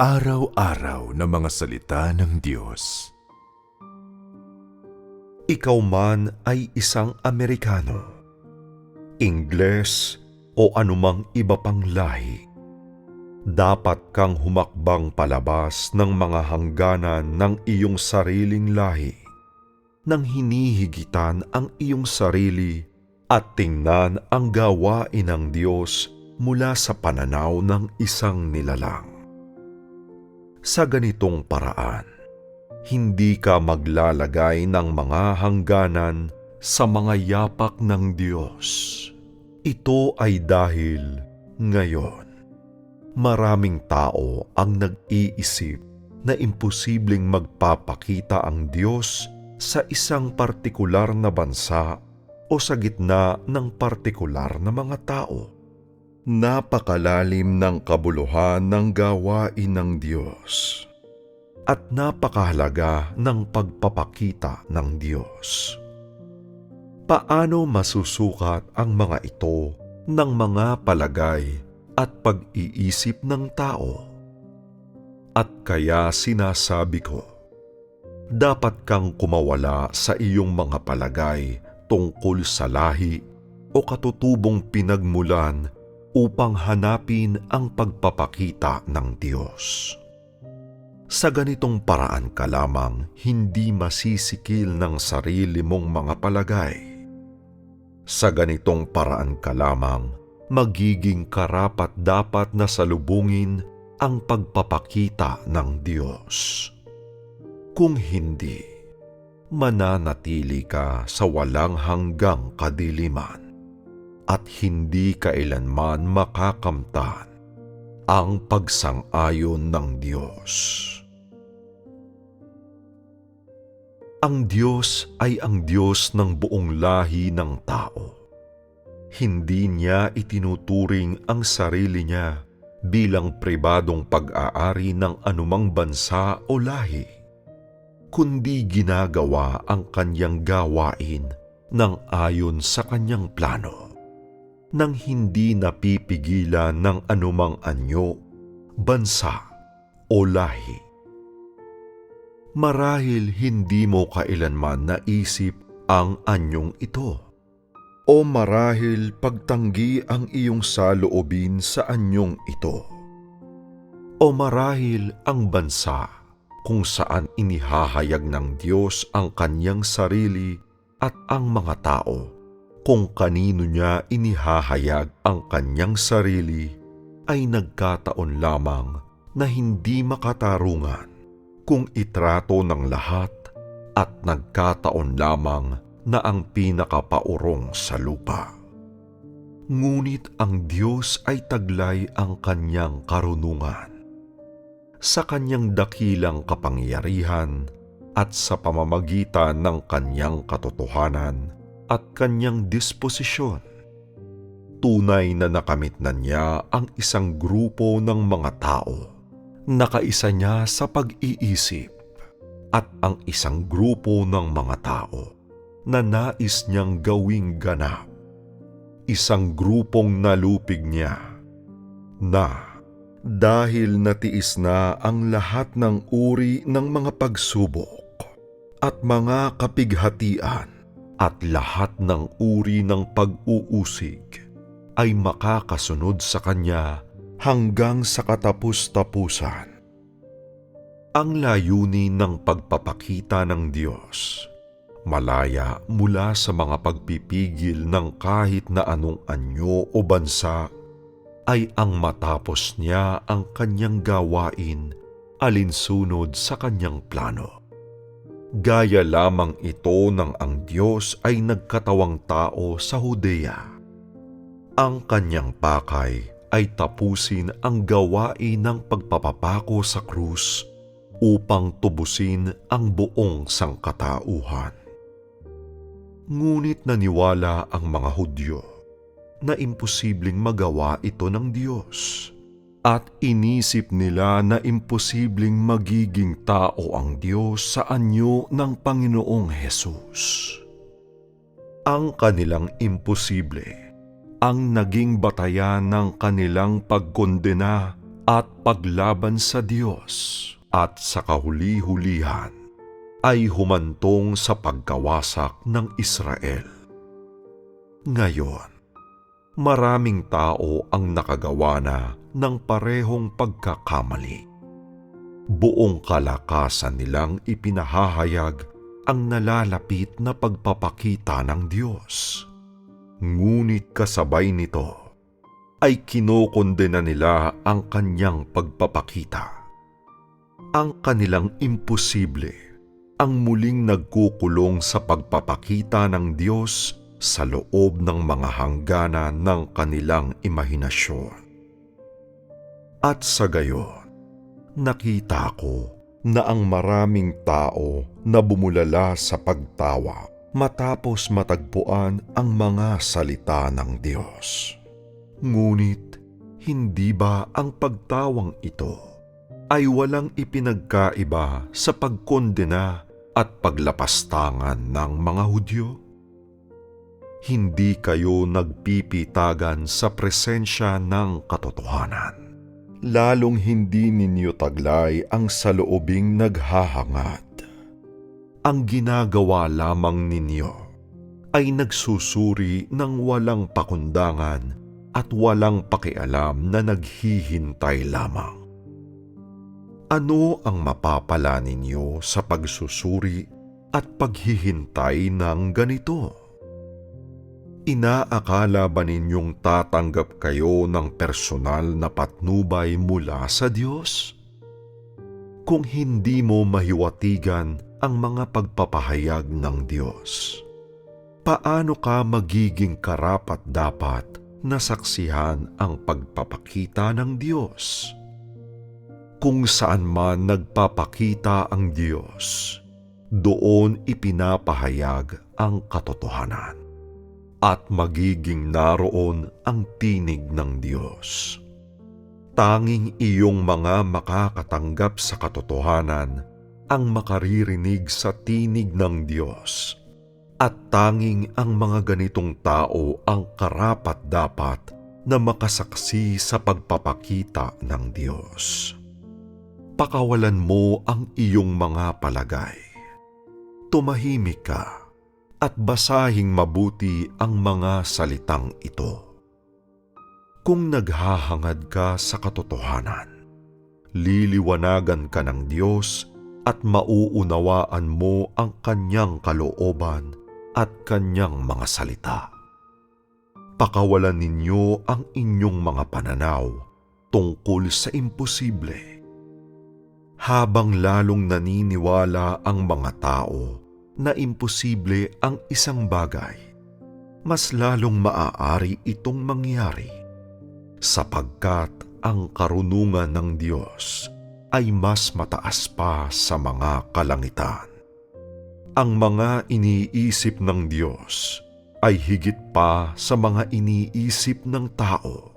Pang-araw-araw na mga salita ng Diyos. ikaw man ay isang Amerikano, Ingles o anumang iba pang lahi, dapat kang humakbang palabas ng mga hangganan ng iyong sariling lahi nang hinihigitan ang iyong sarili at tingnan ang gawain ng Diyos mula sa pananaw ng isang nilalang. Sa ganitong paraan, hindi ka maglalagay ng mga hangganan sa mga yapak ng Diyos. Ito ay dahil ngayon, maraming tao ang nag-iisip na imposibleng magpapakita ang Diyos sa isang partikular na bansa o sa gitna ng partikular na mga tao. Napakalalim ng kabuluhan ng gawain ng Diyos at napakahalaga ng pagpapakita ng Diyos. Paano masusukat ang mga ito ng mga palagay at pag-iisip ng tao? At kaya sinasabi ko, dapat kang kumawala sa iyong mga palagay tungkol sa lahi o katutubong pinagmulan upang hanapin ang pagpapakita ng Diyos. Sa ganitong paraan ka lamang hindi masisikil ng sarili mong mga palagay. Sa ganitong paraan ka lamang magiging karapat dapat na salubungin ang pagpapakita ng Diyos. Kung hindi, mananatili ka sa walang hanggang kadiliman at hindi kailanman makakamtan ang pagsang-ayon ng Diyos. Ang Diyos ay ang Diyos ng buong lahi ng tao. Hindi niya itinuturing ang sarili niya bilang pribadong pag-aari ng anumang bansa o lahi, kundi ginagawa ang kanyang gawain ng ayon sa kanyang plano nang hindi napipigilan ng anumang anyo, bansa o lahi. Marahil hindi mo kailanman naisip ang anyong ito. O marahil pagtanggi ang iyong saloobin sa anyong ito. O marahil ang bansa kung saan inihahayag ng Diyos ang kanyang sarili at ang mga tao kung kanino niya inihahayag ang kanyang sarili ay nagkataon lamang na hindi makatarungan kung itrato ng lahat at nagkataon lamang na ang pinakapaurong sa lupa. Ngunit ang Diyos ay taglay ang kanyang karunungan. Sa kanyang dakilang kapangyarihan at sa pamamagitan ng kanyang katotohanan, at kanyang disposisyon. Tunay na nakamit na niya ang isang grupo ng mga tao. Nakaisa niya sa pag-iisip at ang isang grupo ng mga tao na nais niyang gawing ganap. Isang grupong nalupig niya na dahil natiis na ang lahat ng uri ng mga pagsubok at mga kapighatian, at lahat ng uri ng pag-uusig ay makakasunod sa Kanya hanggang sa katapus-tapusan. Ang layunin ng pagpapakita ng Diyos, malaya mula sa mga pagpipigil ng kahit na anong anyo o bansa, ay ang matapos niya ang kanyang gawain alinsunod sa kanyang plano. Gaya lamang ito ng ang Diyos ay nagkatawang tao sa Judea. Ang kanyang pakay ay tapusin ang gawain ng pagpapapako sa krus upang tubusin ang buong sangkatauhan. Ngunit naniwala ang mga Hudyo na imposibleng magawa ito ng Diyos at inisip nila na imposibleng magiging tao ang Diyos sa anyo ng Panginoong Hesus. Ang kanilang imposible ang naging batayan ng kanilang pagkondena at paglaban sa Diyos at sa kahuli-hulihan ay humantong sa pagkawasak ng Israel. Ngayon, maraming tao ang nakagawa na ng parehong pagkakamali. Buong kalakasan nilang ipinahahayag ang nalalapit na pagpapakita ng Diyos. Ngunit kasabay nito ay kinokondena nila ang kanyang pagpapakita. Ang kanilang imposible ang muling nagkukulong sa pagpapakita ng Diyos sa loob ng mga hangganan ng kanilang imahinasyon. At sa gayon, nakita ko na ang maraming tao na bumulala sa pagtawa matapos matagpuan ang mga salita ng Diyos. Ngunit, hindi ba ang pagtawang ito ay walang ipinagkaiba sa pagkondena at paglapastangan ng mga Hudyo? Hindi kayo nagpipitagan sa presensya ng katotohanan. Lalong hindi ninyo taglay ang saloobing naghahangad. Ang ginagawa lamang ninyo ay nagsusuri ng walang pakundangan at walang pakialam na naghihintay lamang. Ano ang mapapala ninyo sa pagsusuri at paghihintay ng ganito? Inaakala ba ninyong tatanggap kayo ng personal na patnubay mula sa Diyos? Kung hindi mo mahiwatigan ang mga pagpapahayag ng Diyos, paano ka magiging karapat dapat na saksihan ang pagpapakita ng Diyos? Kung saan man nagpapakita ang Diyos, doon ipinapahayag ang katotohanan at magiging naroon ang tinig ng Diyos. Tanging iyong mga makakatanggap sa katotohanan ang makaririnig sa tinig ng Diyos. At tanging ang mga ganitong tao ang karapat dapat na makasaksi sa pagpapakita ng Diyos. Pakawalan mo ang iyong mga palagay. Tumahimik ka at basahing mabuti ang mga salitang ito. Kung naghahangad ka sa katotohanan, liliwanagan ka ng Diyos at mauunawaan mo ang kanyang kalooban at kanyang mga salita. Pakawalan ninyo ang inyong mga pananaw tungkol sa imposible. Habang lalong naniniwala ang mga tao na imposible ang isang bagay, mas lalong maaari itong mangyari sapagkat ang karunungan ng Diyos ay mas mataas pa sa mga kalangitan. Ang mga iniisip ng Diyos ay higit pa sa mga iniisip ng tao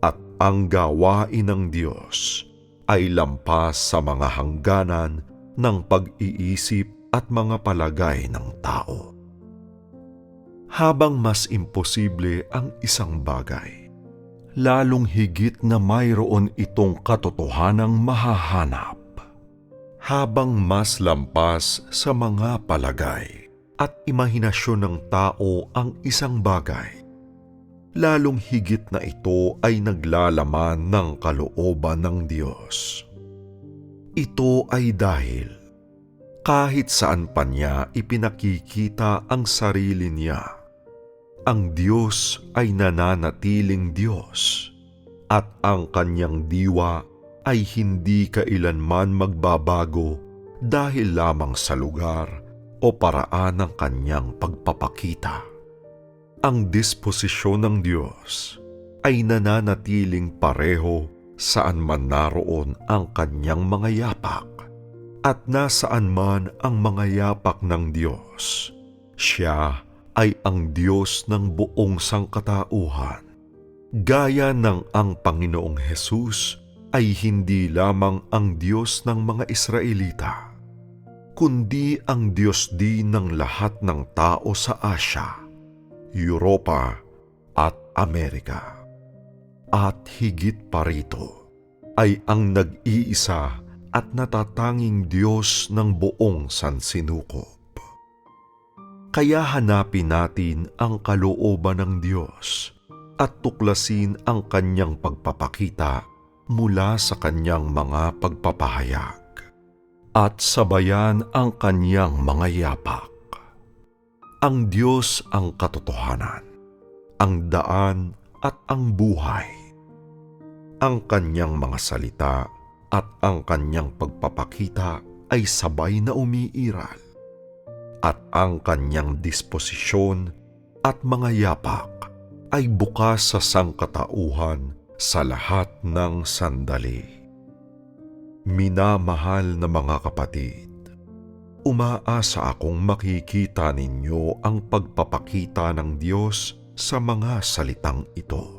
at ang gawain ng Diyos ay lampas sa mga hangganan ng pag-iisip at mga palagay ng tao. Habang mas imposible ang isang bagay, lalong higit na mayroon itong katotohanang mahahanap. Habang mas lampas sa mga palagay at imahinasyon ng tao ang isang bagay, lalong higit na ito ay naglalaman ng kalooban ng Diyos. Ito ay dahil kahit saan pa niya ipinakikita ang sarili niya. Ang Diyos ay nananatiling Diyos at ang kanyang diwa ay hindi kailanman magbabago dahil lamang sa lugar o paraan ng kanyang pagpapakita. Ang disposisyon ng Diyos ay nananatiling pareho saan man naroon ang kanyang mga yapak at nasaan man ang mga yapak ng Diyos, siya ay ang Diyos ng buong sangkatauhan. Gaya ng ang Panginoong Hesus ay hindi lamang ang Diyos ng mga Israelita, kundi ang Diyos din ng lahat ng tao sa Asya, Europa at Amerika. At higit pa rito, ay ang nag-iisa at natatanging Diyos ng buong sansinukob. Kaya hanapin natin ang kalooban ng Diyos at tuklasin ang kanyang pagpapakita mula sa kanyang mga pagpapahayag at sabayan ang kanyang mga yapak. Ang Diyos ang katotohanan, ang daan at ang buhay. Ang kanyang mga salita at ang kanyang pagpapakita ay sabay na umiiral at ang kanyang disposisyon at mga yapak ay bukas sa sangkatauhan sa lahat ng sandali. Minamahal na mga kapatid, umaasa akong makikita ninyo ang pagpapakita ng Diyos sa mga salitang ito.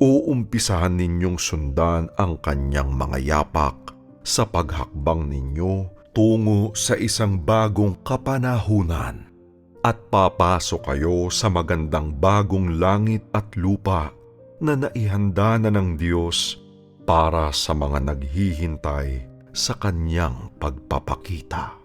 Uumpisahan ninyong sundan ang kanyang mga yapak sa paghakbang ninyo tungo sa isang bagong kapanahunan at papasok kayo sa magandang bagong langit at lupa na naihanda na ng Diyos para sa mga naghihintay sa kanyang pagpapakita.